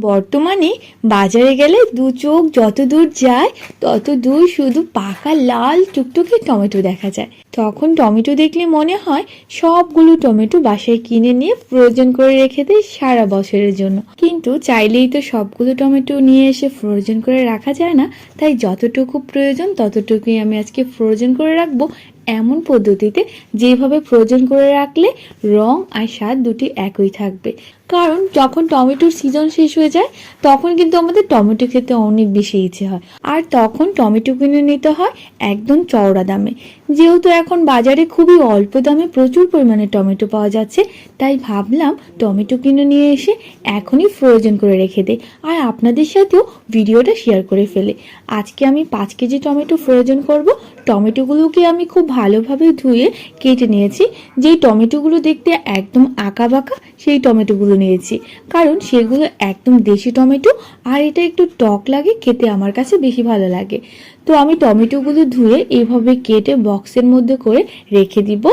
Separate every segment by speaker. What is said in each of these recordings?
Speaker 1: বর্তমানে বাজারে গেলে দু চোখ যত দূর যায়, তত দূর শুধু পাকা লাল টুকটুকে টমেটো দেখা যায়। তখন টমেটো দেখলে মনে হয় সবগুলো টমেটো বাসায় কিনে নিয়ে ফ্রোজেন করে রেখে দেয় সারা বছরের জন্য। কিন্তু চাইলেই তো সবগুলো টমেটো নিয়ে এসে ফ্রোজেন করে রাখা যায় না। তাই যতটুকু প্রয়োজন ততটুকুই আমি আজকে ফ্রোজেন করে রাখব। এমন পদ্ধতিতে যেভাবে ফ্রোজেন করে রাখলে রং আর স্বাদ দুটি একই থাকবে। কারণ যখন টমেটোর সিজন শেষ হয়ে যায়, তখন কিন্তু আমাদের টমেটো খেতে অনেক বেশি ইচ্ছে হয়। আর তখন টমেটো কিনে নিতে হয় একদম চওড়া দামে। যেহেতু এখন বাজারে খুবই অল্প দামে প্রচুর পরিমাণে টমেটো পাওয়া যাচ্ছে, তাই ভাবলাম টমেটো কিনে নিয়ে এসে এখনই ফ্রোজেন করে রেখে দেই। আর আপনাদের সাথেও ভিডিওটা শেয়ার করে ফেলে। আজকে আমি পাঁচ কেজি টমেটো ফ্রোজেন করব। টমেটোগুলোকে আমি খুব ভালোভাবে ধুয়ে কেটে নিয়েছি। যেই টমেটোগুলো দেখতে একদম আঁকা বাঁকা সেই টমেটোগুলো নিয়েছি। কারণ সেগুলো একদম দেশি টমেটো, আর এটা একটু টক লাগে, খেতে আমার কাছে বেশি ভালো লাগে। তো আমি টমেটোগুলো ধুয়ে এইভাবে কেটে বক্সের মধ্যে করে রেখে দিব।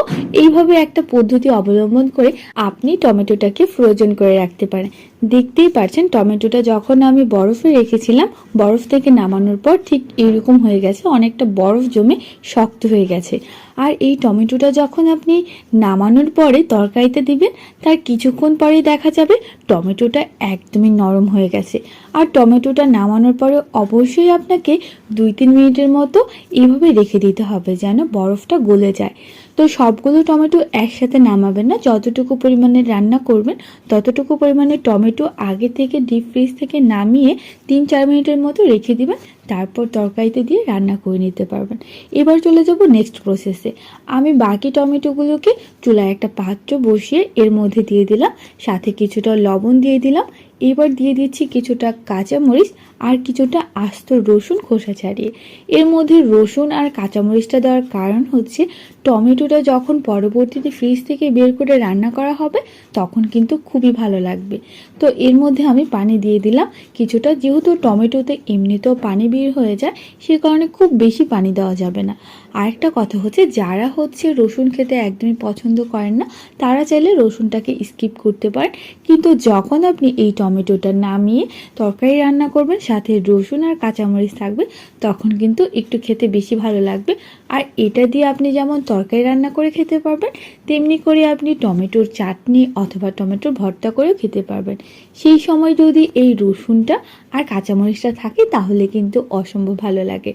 Speaker 1: এইভাবে একটা পদ্ধতি অবলম্বন করে আপনি টমেটোটাকে ফ্রোজেন করে রাখতে পারেন। দেখতেই পারছেন, টমেটোটা যখন আমি বরফে রেখেছিলাম, বরফ থেকে নামানোর পর ঠিক এরকম হয়ে গেছে, অনেকটা বরফ জমে শক্ত হয়ে গেছে। আর এই টমেটোটা যখন আপনি নামানোর পরে তরকারিতে দিবেন, তার কিছুক্ষণ পরেই দেখা যাবে টমেটোটা একদমই নরম হয়ে গেছে। আর টমেটোটা নামানোর পরে অবশ্যই আপনাকে দুই তিন মিনিটের মতো এইভাবে রেখে দিতে হবে যেন বরফটা গলে যায়। তো সবগুলো টমেটো একসাথে নামাবেন না। যতটুকু পরিমাণে রান্না করবেন, ততটুকু পরিমাণে টমেটো আগে থেকে ডিপ ফ্রিজ থেকে নামিয়ে তিন চার মিনিটের মতো রেখে দিবেন। তারপর তরকারিতে দিয়ে রান্না করে নিতে পারবেন। এবার চলে যাব নেক্সট প্রসেসে আমি বাকি টমেটোগুলোকে চুলায় একটা পাত্র বসিয়ে এর মধ্যে দিয়ে দিলাম, সাথে কিছুটা লবণ দিয়ে দিলাম। এবার দিয়ে দিচ্ছি কিছুটা কাঁচামরিচ আর কিছুটা আস্ত রসুন খোসা ছাড়িয়ে। এর মধ্যে রসুন আর কাঁচামরিচটা দেওয়ার কারণ হচ্ছে, টমেটোটা যখন পরবর্তীতে ফ্রিজ থেকে বের করে রান্না করা হবে, তখন কিন্তু খুবই ভালো লাগবে। তো এর মধ্যে আমি পানি দিয়ে দিলাম। কিছুটা যেহেতু টমেটোতে এমনিতেও পানি বের হয়ে যায়, সে কারণে খুব বেশি পানি দেওয়া যাবে না। আরেকটা কথা হচ্ছে, যারা হচ্ছে রসুন খেতে একদমই পছন্দ করেন না, তারা চাইলে রসুনটাকে স্কিপ করতে পারেন। কিন্তু যখন আপনি এই টমেটোটা নামিয়ে তরকারি রান্না করবেন, সাথে রসুন আর কাঁচামরিচ থাকবে, তখন কিন্তু একটু খেতে বেশি ভালো লাগবে। আর এটা দিয়ে আপনি যেমন তরকারি রান্না করে খেতে পারবেন, তেমনি করে আপনি টমেটোর চাটনি অথবা টমেটোর ভর্তা করেও খেতে পারবেন। সেই সময় যদি এই রসুনটা আর কাঁচামরিচটা থাকে, তাহলে কিন্তু অসম্ভব ভালো লাগে।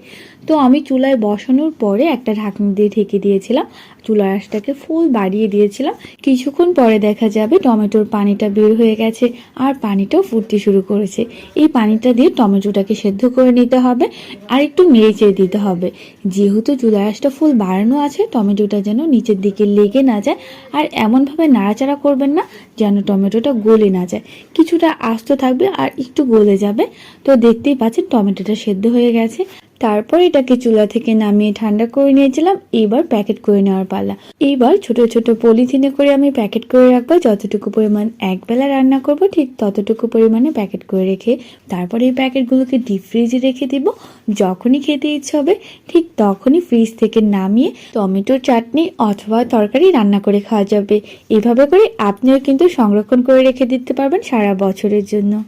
Speaker 1: তো আমি চুলায় বসানোর পরে একটা ঢাকনি দিয়ে ঢেকে দিয়েছিলাম। চুলার আঁচটাকে ফুল বাড়িয়ে দিয়েছিলাম। কিছুক্ষণ পরে দেখা যাবে টমেটোর পানিটা বের হয়ে গেছে আর পানিটাও ফুটতে শুরু করেছে। এই পানিটা দিয়ে টমেটোটাকে সেদ্ধ করে নিতে হবে আর একটু চেড়ে দিতে হবে। যেহেতু চুলার আঁচটা ফুল বাড়ানো আছে, টমেটোটা যেন নিচের দিকে লেগে না যায় আর এমনভাবে নাড়াচাড়া করবেন না যেন টমেটোটা গলে না যায়। কিছুটা আস্ত থাকবে আর একটু গলে যাবে। তো দেখতেই পাচ্ছেন টমেটোটা সেদ্ধ হয়ে গেছে। তারপর এটাকে চুলা থেকে নামিয়ে ঠান্ডা করে নিয়েছিলাম। এবার প্যাকেট করে নেওয়ার পালা। এবার ছোট ছোট পলিথিনে করে আমি প্যাকেট করে রাখব। যতটুকু পরিমাণ একবেলা রান্না করব, ঠিক ততটুকু পরিমাণে প্যাকেট করে রেখে তারপর এই প্যাকেটগুলোকে ডিপ ফ্রিজে রেখে দিব। যখনই খেতে ইচ্ছে হবে, ঠিক তখনই ফ্রিজ থেকে নামিয়ে টমেটোর চাটনি অথবা তরকারি রান্না করে খাওয়া যাবে। এভাবে করে আপনিও কিন্তু সংরক্ষণ করে রেখে দিতে পারবেন সারা বছরের জন্য।